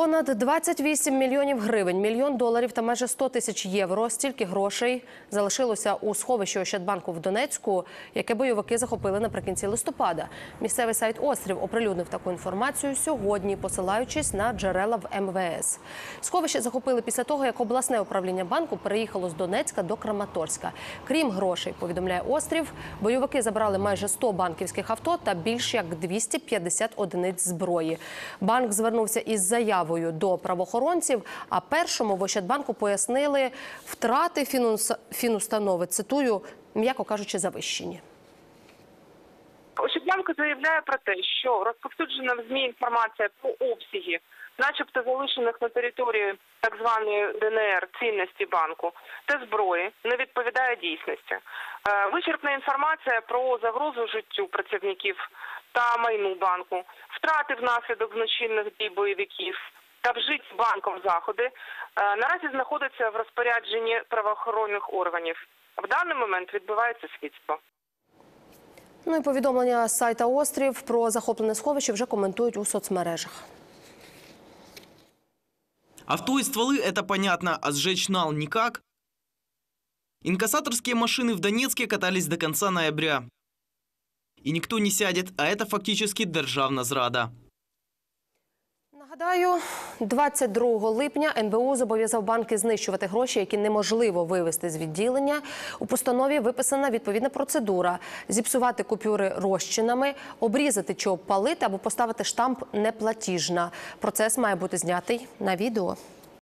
Понад 28 мільйонів гривень, мільйон доларів та майже 100 тисяч євро. Стільки грошей залишилося у сховищі Ощадбанку в Донецьку, яке бойовики захопили наприкінці листопада. Місцевий сайт Острів оприлюднив таку інформацію сьогодні, посилаючись на джерела в МВС. Сховище захопили після того, як обласне управління банку переїхало з Донецька до Краматорська. Крім грошей, повідомляє Острів, бойовики забрали майже 100 банківських авто та більш як 250 одиниць зброї. Банк звернувся із заявою до правоохоронців. А першому в Ощадбанку пояснили втрати фінус- фінустанови. Цитую, м'яко кажучи, завищені. Ощадбанк заявляє про те, що розповсюджена в ЗМІ інформація про обсяги, начебто залишених на території так званої ДНР цінності банку та зброї, не відповідає дійсності. Е, Вичерпна інформація про загрозу життю працівників та майну банку, втрати внаслідок злочинних дій бойовиків та вжиті банком заходи е, наразі знаходяться в розпорядженні правоохоронних органів. В даний момент відбувається слідство. Ну і повідомлення з сайта Острів про захоплене сховище вже коментують у соцмережах. Авто и стволы – это понятно, а сжечь нал никак. Инкассаторские машины в Донецке катались до конца ноября. И никто не сядет, а это фактически державна зрада. Нагадаю, 22 липня НБУ зобов'язав банки знищувати гроші, які неможливо вивести з відділення. У постанові виписана відповідна процедура: зіпсувати купюри розчинами, обрізати чи обпалити або поставити штамп неплатіжна. Процес має бути знятий на відео.